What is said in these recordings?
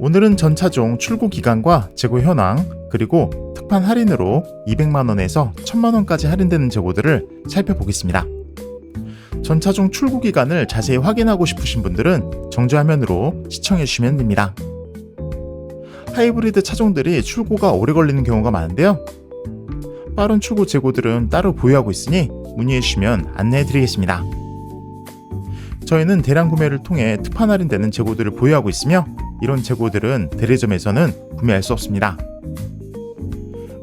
오늘은 전 차종 출고 기간과 재고 현황, 그리고 특판 할인으로 200만원에서 1000만원까지 할인되는 재고들을 살펴보겠습니다. 전 차종 출고 기간을 자세히 확인하고 싶으신 분들은 정지화면으로 시청해 주시면 됩니다. 하이브리드 차종들이 출고가 오래 걸리는 경우가 많은데요. 빠른 출고 재고들은 따로 보유하고 있으니 문의해 주시면 안내해 드리겠습니다. 저희는 대량 구매를 통해 특판 할인되는 재고들을 보유하고 있으며 이런 재고들은 대리점에서는 구매할 수 없습니다.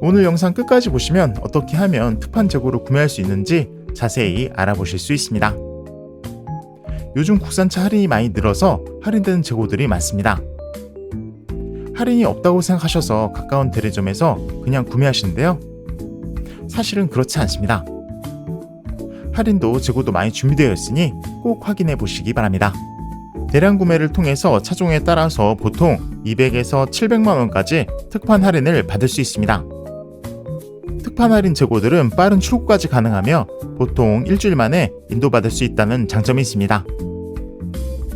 오늘 영상 끝까지 보시면 어떻게 하면 특판 재고를 구매할 수 있는지 자세히 알아보실 수 있습니다. 요즘 국산차 할인이 많이 늘어서 할인되는 재고들이 많습니다. 할인이 없다고 생각하셔서 가까운 대리점에서 그냥 구매하시는데요. 사실은 그렇지 않습니다. 할인도 재고도 많이 준비되어 있으니 꼭 확인해 보시기 바랍니다. 대량 구매를 통해서 차종에 따라서 보통 200에서 700만 원까지 특판 할인을 받을 수 있습니다. 특판 할인 재고들은 빠른 출고까지 가능하며 보통 일주일 만에 인도받을 수 있다는 장점이 있습니다.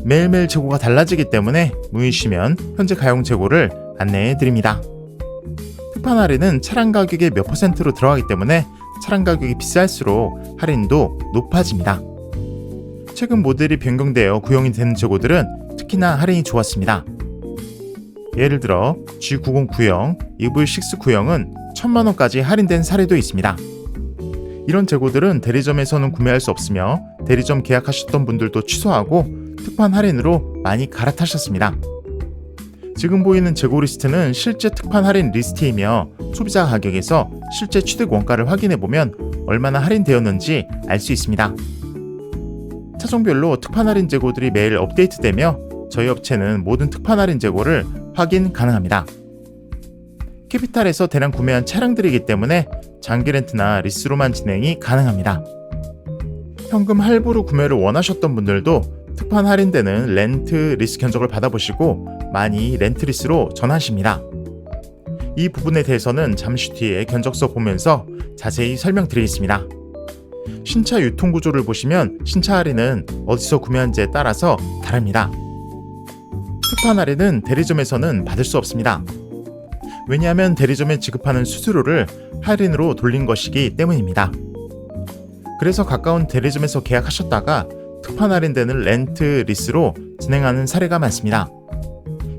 매일매일 재고가 달라지기 때문에 문의시면 현재 가용 재고를 안내해 드립니다. 특판 할인은 차량 가격의 몇 퍼센트로 들어가기 때문에 차량 가격이 비쌀수록 할인도 높아집니다. 최근 모델이 변경되어 구형이 되는 재고들은 특히나 할인이 좋았습니다. 예를 들어 G90 구형, EV6 구형은 1000만원까지 할인된 사례도 있습니다. 이런 재고들은 대리점에서는 구매할 수 없으며 대리점 계약하셨던 분들도 취소하고 특판 할인으로 많이 갈아타셨습니다. 지금 보이는 재고 리스트는 실제 특판 할인 리스트이며 소비자 가격에서 실제 취득 원가를 확인해 보면 얼마나 할인되었는지 알 수 있습니다. 차종별로 특판 할인 재고들이 매일 업데이트되며 저희 업체는 모든 특판 할인 재고를 확인 가능합니다. 캐피탈에서 대량 구매한 차량들이기 때문에 장기 렌트나 리스로만 진행이 가능합니다. 현금 할부로 구매를 원하셨던 분들도 특판 할인되는 렌트 리스 견적을 받아보시고 많이 렌트 리스로 전하십니다. 이 부분에 대해서는 잠시 뒤에 견적서 보면서 자세히 설명드리겠습니다. 신차 유통 구조를 보시면 신차 할인은 어디서 구매한지에 따라서 다릅니다. 특판 할인은 대리점에서는 받을 수 없습니다. 왜냐하면 대리점에 지급하는 수수료를 할인으로 돌린 것이기 때문입니다. 그래서 가까운 대리점에서 계약하셨다가 특판 할인되는 렌트 리스로 진행하는 사례가 많습니다.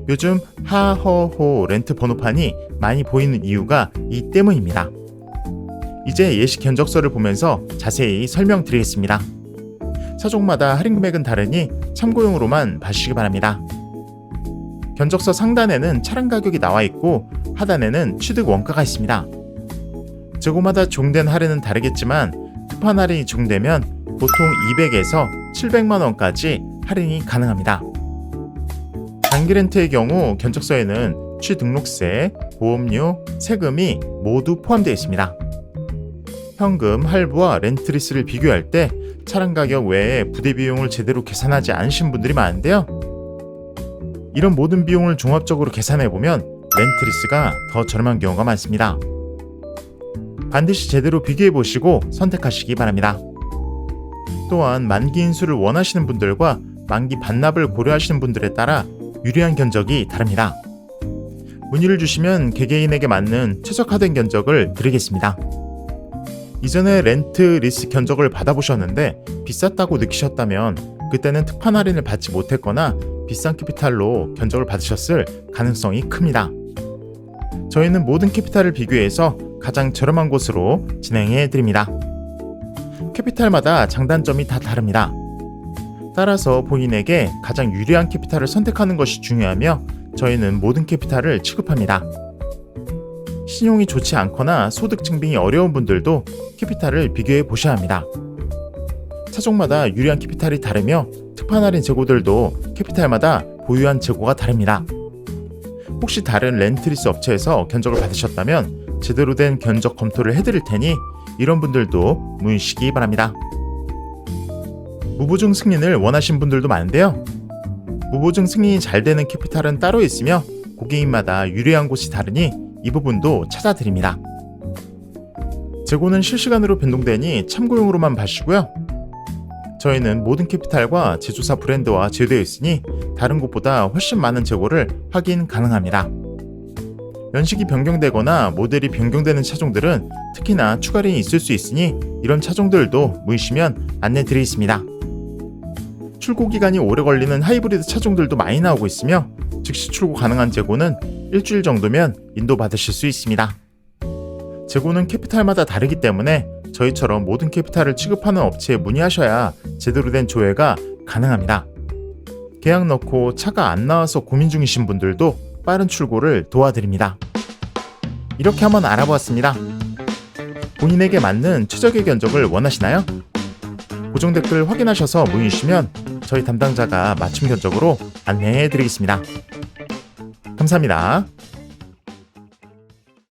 요즘 하허호 렌트 번호판이 많이 보이는 이유가 이 때문입니다. 이제 예시 견적서를 보면서 자세히 설명드리겠습니다. 차종마다 할인 금액은 다르니 참고용으로만 봐주시기 바랍니다. 견적서 상단에는 차량 가격이 나와 있고 하단에는 취득 원가가 있습니다. 재고마다 종된 할인은 다르겠지만 특판 할인이 종되면 보통 200에서 700만 원까지 할인이 가능합니다. 장기 렌트의 경우 견적서에는 취등록세, 보험료, 세금이 모두 포함되어 있습니다. 현금, 할부와 렌트리스를 비교할 때 차량 가격 외에 부대 비용을 제대로 계산하지 않으신 분들이 많은데요. 이런 모든 비용을 종합적으로 계산해 보면 렌트리스가 더 저렴한 경우가 많습니다. 반드시 제대로 비교해 보시고 선택하시기 바랍니다. 또한 만기 인수를 원하시는 분들과 만기 반납을 고려하시는 분들에 따라 유리한 견적이 다릅니다. 문의를 주시면 개개인에게 맞는 최적화된 견적을 드리겠습니다. 이전에 렌트 리스 견적을 받아보셨는데 비쌌다고 느끼셨다면 그때는 특판 할인을 받지 못했거나 비싼 캐피탈로 견적을 받으셨을 가능성이 큽니다. 저희는 모든 캐피탈을 비교해서 가장 저렴한 곳으로 진행해 드립니다. 캐피탈마다 장단점이 다 다릅니다. 따라서 본인에게 가장 유리한 캐피탈을 선택하는 것이 중요하며 저희는 모든 캐피탈을 취급합니다. 신용이 좋지 않거나 소득 증빙이 어려운 분들도 캐피탈을 비교해 보셔야 합니다. 차종마다 유리한 캐피탈이 다르며 특판 할인 재고들도 캐피탈마다 보유한 재고가 다릅니다. 혹시 다른 렌트리스 업체에서 견적을 받으셨다면 제대로 된 견적 검토를 해드릴 테니 이런 분들도 문의시기 바랍니다. 무보증 승인을 원하신 분들도 많은데요. 무보증 승인이 잘 되는 캐피탈은 따로 있으며 고객님마다 유리한 곳이 다르니 이 부분도 찾아드립니다. 재고는 실시간으로 변동되니 참고용으로만 봐주시고요. 저희는 모든 캐피탈과 제조사 브랜드와 제휴되어 있으니 다른 곳보다 훨씬 많은 재고를 확인 가능합니다. 연식이 변경되거나 모델이 변경되는 차종들은 특히나 추가링이 있을 수 있으니 이런 차종들도 무이시면 안내 드리겠습니다. 출고 기간이 오래 걸리는 하이브리드 차종들도 많이 나오고 있으며 즉시 출고 가능한 재고는 일주일 정도면 인도 받으실 수 있습니다. 재고는 캐피탈마다 다르기 때문에 저희처럼 모든 캐피탈을 취급하는 업체에 문의하셔야 제대로 된 조회가 가능합니다. 계약 넣고 차가 안 나와서 고민 중이신 분들도 빠른 출고를 도와드립니다. 이렇게 한번 알아보았습니다. 본인에게 맞는 최적의 견적을 원하시나요? 고정 댓글 확인하셔서 문의 주시면 저희 담당자가 맞춤 견적으로 안내해 드리겠습니다. 감사합니다.